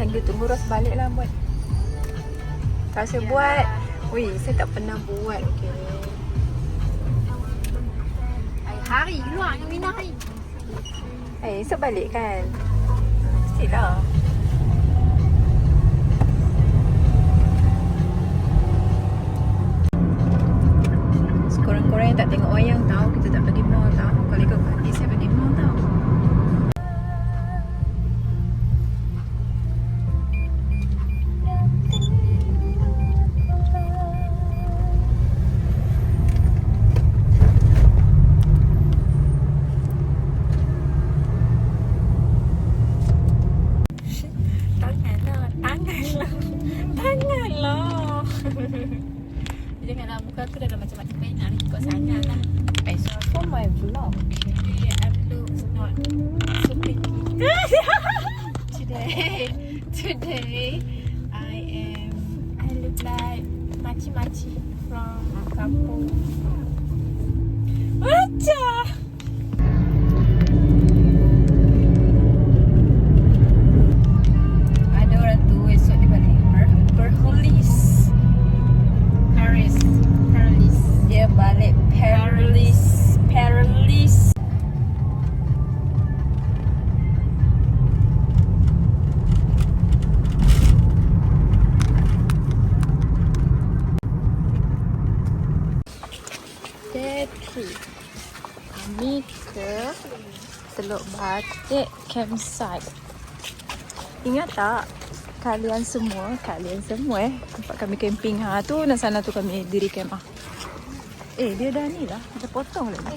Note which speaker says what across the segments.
Speaker 1: Tunggu tunggu Ros balik lah buat. Tak saya buat. Wih, saya tak pernah buat. Okay.
Speaker 2: Hari keluar dengan Mina hari.
Speaker 1: Eh, esok balik kan? Mestilah. Tanganlah.
Speaker 2: Janganlah muka aku dah macam-macam main nak ikut lah.
Speaker 1: For my vlog.
Speaker 2: Today I look not so pretty. today, today I am I look like maci-maci from kampung.
Speaker 1: Balik
Speaker 2: Paris Paris
Speaker 1: 3 Kami ke Teluk Batik Campsite? Ingat tak? Kalian semua Kalian semua eh Tempat kami camping. Ha, Tu dan sana tu kami diri kemah Eh dia dah ni lah. Kita potong lagi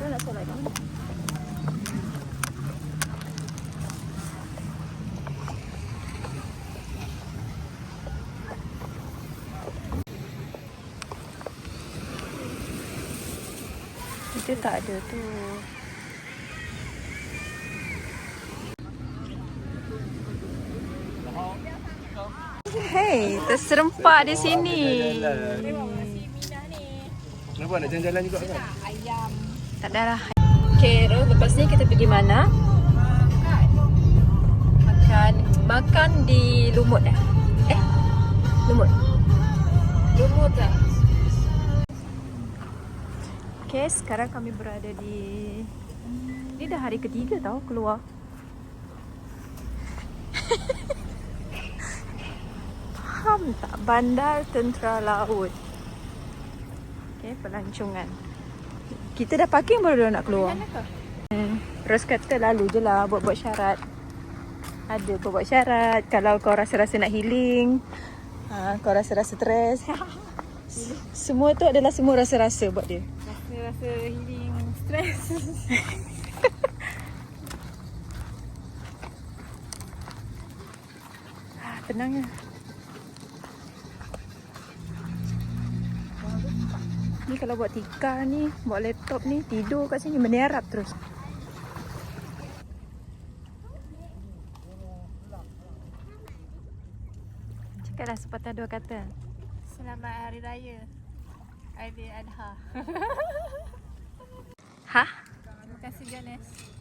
Speaker 1: Kau nak solat kat mana? Itu tak ada tu. Hey, terserempak di sini.
Speaker 3: Kenapa nak jalan-jalan juga kan?
Speaker 2: Ayam.
Speaker 1: Tak ada lah. Okay, Ros, lepas ni kita pergi mana? Makan. Makan di Lumut eh? Eh? Lumut.
Speaker 2: Lumut tak?
Speaker 1: Okay, sekarang kami berada di... Ni dah hari ketiga tau keluar. Faham tak? Bandar Tentera Laut. Okay, pelancongan. Kita dah parking baru dah nak keluar. Hmm. Terus kata lalu je lah buat-buat syarat. Ada buat-buat syarat. Kalau kau rasa-rasa nak healing. Ha, kau rasa-rasa stres. semua tu adalah semua rasa-rasa buat dia.
Speaker 2: Rasa-rasa healing stress.
Speaker 1: Ah, Tenang ya. Ni kalau buat tikar ni, buat laptop ni, tidur kat sini menerap terus. Cakaplah sepatah dua kata.
Speaker 2: Selamat Hari Raya. Aidil Adha.
Speaker 1: Hah?
Speaker 2: Terima kasih Ganesh.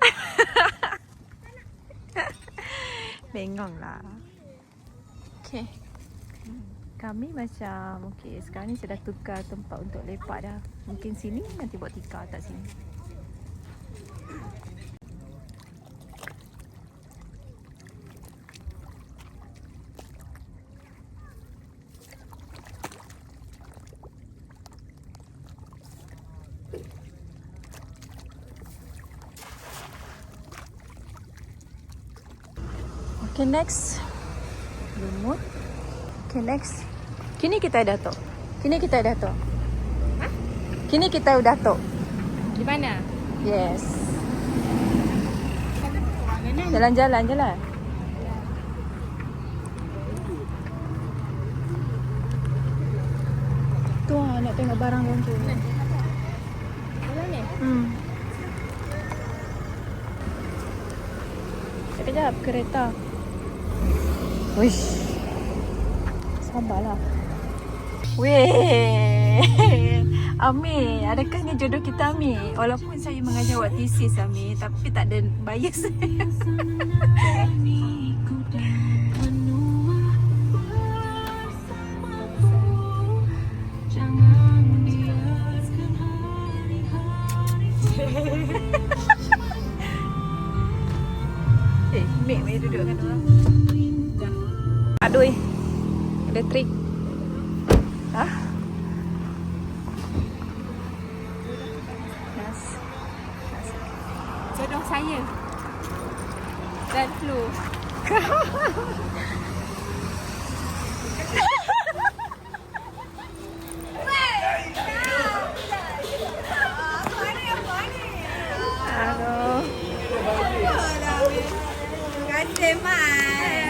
Speaker 1: Bengong lah. Okay. Kami macam, okay sekarang ni saya dah tukar tempat untuk lepak dah. Mungkin sini, nanti buat tikar tak sini. Okay, next. Lumut. Okay, next. Kini kita dah tok. Kini kita dah tok. Kini kita udah tok.
Speaker 2: Di mana?
Speaker 1: Yes. Jalan-jalan je lah. Tu lah nak tengok barang dia tu.
Speaker 2: Jalan ni?
Speaker 1: Hmm. Sekejap kereta. Wish. Sabarlah. Weh. Amir, adakah ni jodoh kita Amir? Walaupun saya mengajar buat thesis Amir, tapi tak ada bias. eh, Mek mari duduk kan orang. Aduh. eh. Ada trik. Ha? Nas.
Speaker 2: Jodoh saya. Dan flu.
Speaker 3: Kita dah balik.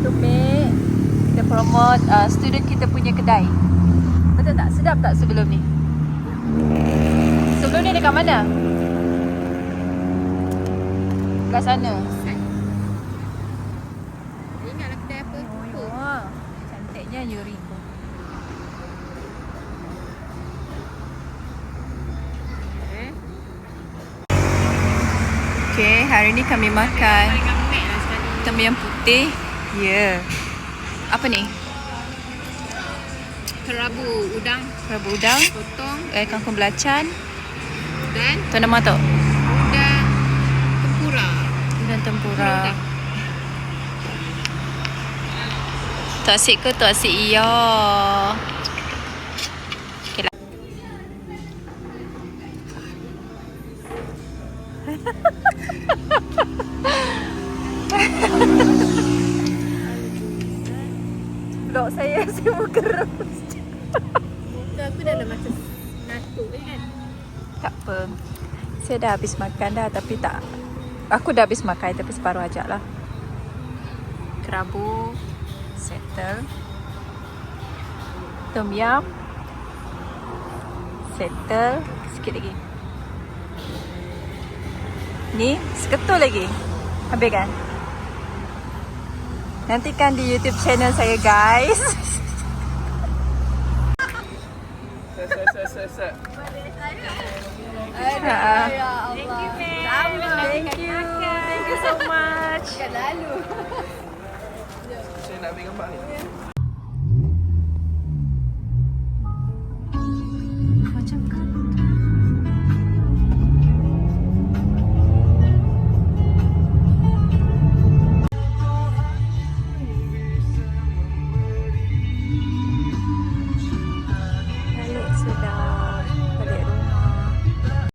Speaker 1: Itu Mek. Kita promote uh, student kita punya kedai. Betul tak? Sedap tak sebelum ni? Sebelum ni dekat mana? Kat sana.
Speaker 2: Ingatlah kedai apa? Apa?
Speaker 1: Wah, cantiknya Yuri? Okay, hari ni kami makan yum putih. Ya. Yeah. Apa ni?
Speaker 2: Kerabu udang
Speaker 1: Rabu udang,
Speaker 2: potong
Speaker 1: eh, kangkung belacan,
Speaker 2: dan
Speaker 1: tuan nama tu.
Speaker 2: udang tempura.
Speaker 1: Dan tempura.
Speaker 2: Udang.
Speaker 1: Tu asyik ke tu asyik iya. Okay lah. Vlog saya saya muka rebus.
Speaker 2: Muka aku dah lah macam natuk kan.
Speaker 1: Tak apa. Saya dah habis makan dah tapi tak. Aku dah habis makan tapi separuh ajak lah. Kerabu. Settle. Tom yum. Settle. Sikit lagi. Ni seketul lagi. Habis kan? Nantikan di YouTube channel saya guys.
Speaker 3: Set.
Speaker 1: Ha.
Speaker 2: Ya Allah.
Speaker 1: Thank you. Thank you so much.
Speaker 2: Lalu.
Speaker 3: Saya nak ambil gambar ni.